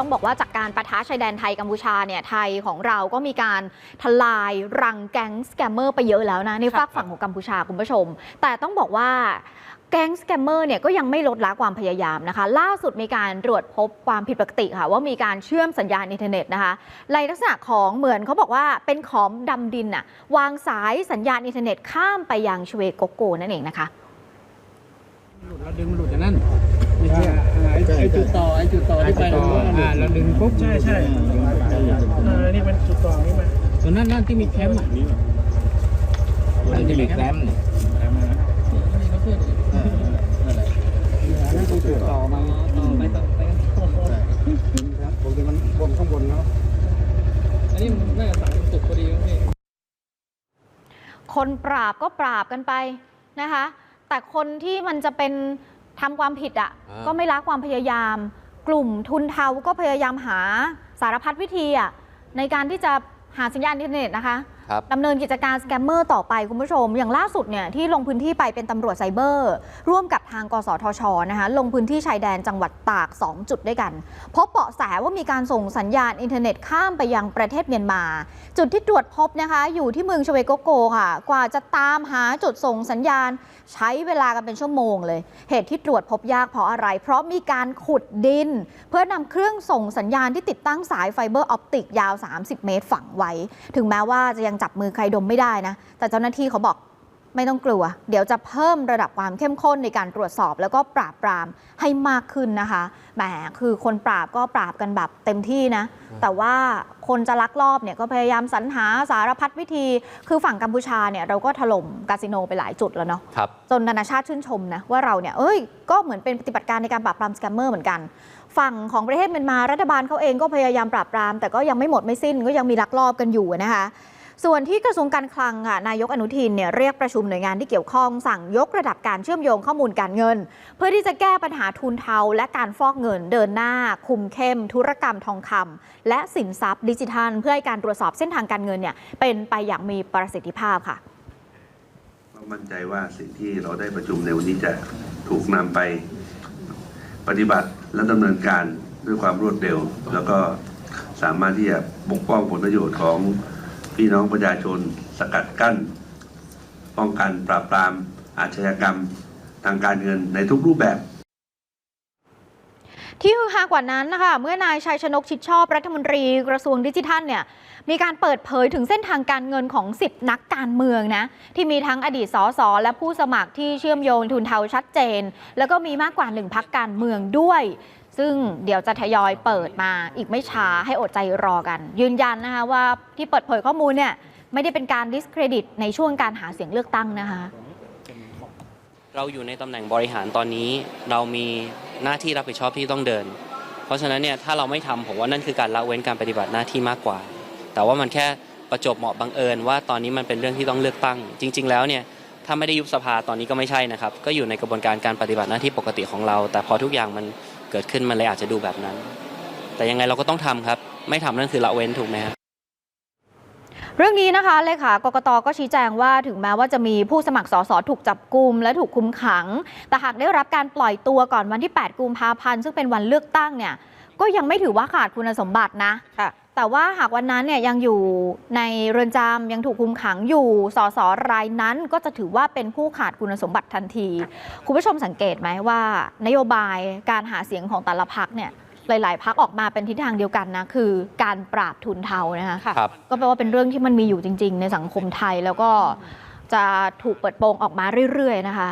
ต้องบอกว่าจากการประทะชายแดนไทยกัมพูชาเนี่ยไทยของเราก็มีการทลายรังแก๊งสแกมเมอร์ไปเยอะแล้วนะ ในฝากฝั่งของกัมพูชาคุณผู้ชม แต่ต้องบอกว่าแก๊งสแกมเมอร์เนี่ยก็ยังไม่ลดละความพยายามนะคะ ล่าสุดมีการตรวจพบความผิดปกติค่ะ ว่ามีการเชื่อมสัญญาณอินเทอร์เน็ตนะคะในลักษณะของเหมือนเขาบอกว่าเป็นของดำดินอะวางสายสัญญาณอินเทอร์เน็ตข้ามไปยังชเวโกโกนั่นเองนะคะหลุดเราดึงมันหลุดจากนั่น ไม่ใช่ไอ้จุดต่อไอ้จุดต่อที่ไปตรงนู้อ่าเราดึงปุ๊บใช่ใช่เออนี่มันจุดต่อนี่มาตรงนั้นนั่นที่มีแคมป์อะมันจะมีแกรมเนี่ยนั่นคือจุดต่อมาต่อไปต่อไปครับผมจะมันบนข้างบนเนาะอันนี้น่าจะสายสุดพอดีพี่คนปราบก็ปราบกันไปนะคะ แต่คนที่มันจะเป็น ทำความผิดอะ่ะอ่า ก็ไม่ละความพยายาม กลุ่มทุนเทาก็พยายามหาสารพัดวิธีอะ่ะในการที่จะหาสัญญาณอินเทอร์เน็ตนะคะครับดำเนินกิจการสแกมเมอร์ต่อไปคุณผู้ชม อย่างล่าสุดเนี่ยที่ลงพื้นที่ไปเป็นตำรวจไซเบอร์ ร่วมกับทางกสทชนะคะลงพื้นที่ชายแดนจังหวัดตาก 2 จุดด้วยกันพบเบาะแสว่ามีการส่งสัญญาณอินเทอร์เน็ตข้ามไปยังประเทศเมียนมา จุดที่ตรวจพบนะคะ อยู่ที่เมืองชเวโกโกค่ะ กว่าจะตามหาจุดส่งสัญญาณ ใช้เวลากันเป็นชั่วโมงเลย เหตุที่ตรวจพบยากเพราะอะไร เพราะมีการขุดดิน เพื่อนำเครื่องส่งสัญญาณที่ติดตั้งสายไฟเบอร์ออปติกยาว 30 เมตรฝังไว้ ถึงแม้ว่าจะยังจับมือใครดมไม่ได้นะ แต่เจ้าหน้าที่เขาบอกไม่ต้องกลัว เดี๋ยวจะเพิ่มระดับความเข้มข้นในการตรวจสอบ แล้วก็ปราบปรามให้มากขึ้นนะคะแหมคือคนปราบก็ปราบกันแบบเต็มที่นะ แต่ว่าคนจะลักลอบเนี่ยก็พยายามสรรหาสารพัดวิธี คือฝั่งกัมพูชาเนี่ยเราก็ถล่มคาสิโนไปหลายจุดแล้วเนาะครับจนนานาชาติชื่นชมนะว่าเราเนี่ยเอ้ยก็เหมือนเป็นปฏิบัติการในการปราบปรามสแกมเมอร์เหมือนกันฝั่งของประเทศเมียนมารัฐบาลเขาเองก็พยายามปราบปราม แต่ก็ยังไม่หมดไม่สิ้นก็ยังมีลักลอบกันอยู่นะคะ ส่วนที่กระทรวงการคลังค่ะนายกอนุทินเนี่ยเรียกประชุมหน่วยงานที่เกี่ยวข้องสั่งยกระดับการเชื่อมโยงข้อมูลการเงิน เพื่อที่จะแก้ปัญหาทุนเทาและการฟอกเงินเดินหน้า คุมเข้ม ธุรกรรมทองคำและสินทรัพย์ดิจิทัล เพื่อให้การตรวจสอบเส้นทางการเงินเนี่ยเป็นไปอย่างมีประสิทธิภาพค่ะเรามั่นใจว่าสิ่งที่เราได้ประชุมในวันนี้จะถูกนำไปปฏิบัติและดำเนินการด้วยความรวดเร็ว แล้วก็สามารถที่จะปกป้องผลประโยชน์ของ พี่น้องประชาชน สกัดกั้น ป้องกันปราบปรามอาชญากรรมทางการเงินในทุกรูปแบบที่ฮือฮากว่านั้นนะคะเมื่อนายชัยชนกชิดชอบรัฐมนตรีกระทรวงดิจิทัลเนี่ยมีการเปิดเผยถึงเส้นทางการเงินของ 10 นักการเมืองนะที่มีทั้งอดีตสสและผู้สมัครที่เชื่อมโยงทุนเทาชัดเจน แล้วก็มีมากกว่าหนึ่งพักการเมืองด้วย ซึ่งเดี๋ยวจะทยอยเปิดมาอีกไม่ช้าให้อดใจรอกัน ยืนยันนะคะว่าที่เปิดเผยข้อมูลเนี่ยไม่ได้เป็นการดิสเครดิตในช่วงการหาเสียงเลือกตั้งนะคะ เราอยู่ในตำแหน่งบริหารตอนนี้ เรามีหน้าที่รับผิดชอบที่ต้องเดิน เพราะฉะนั้นเนี่ยถ้าเราไม่ทำผมว่านั่นคือการละเว้นการปฏิบัติหน้าที่มากกว่า แต่ว่ามันแค่ประจบเหมาะบังเอิญว่าตอนนี้มันเป็นเรื่องที่ต้องเลือกตั้ง จริง ๆ แล้วเนี่ยถ้าไม่ได้ยุบสภาตอนนี้ก็ไม่ใช่นะครับ ก็อยู่ในกระบวนการการปฏิบัติหน้าที่ปกติของเรา แต่พอทุกอย่างมัน เกิดขึ้นมันเลยอาจจะดูแบบนั้น แต่ยังไงเราก็ต้องทำครับ ไม่ทำนั่นคือละเว้นถูกไหมครับเรื่องนี้นะคะเลขากกตก็ชี้แจงว่าถึงแม้ว่าจะมีผู้สมัครสสถูกจับกลุมและถูกคุมขัง แต่หากได้รับการปล่อยตัวก่อนวันที่ 8 กุมภาพันธ์ซึ่งเป็นวันเลือกตั้งเนี่ยก็ยังไม่ถือว่าขาดคุณสมบัตินะค่ะ แต่ว่าหากวันนั้นเนี่ยยังอยู่ในเรือนจำยังถูกคุมขังอยู่สสรายนั้นก็จะถือว่าเป็นผู้ขาดคุณสมบัติทันที คุณผู้ชมสังเกตไหมว่า นโยบายการหาเสียงของแต่ละพักเนี่ยหลาย ๆพักออกมาเป็นทิศทางเดียวกันนะคือการปราบทุนเทานะคะครับก็แปลว่าเป็นเรื่องที่มันมีอยู่จริง ๆ ในสังคมไทยแล้วก็จะถูกเปิดโปงออกมาเรื่อย ๆ นะคะ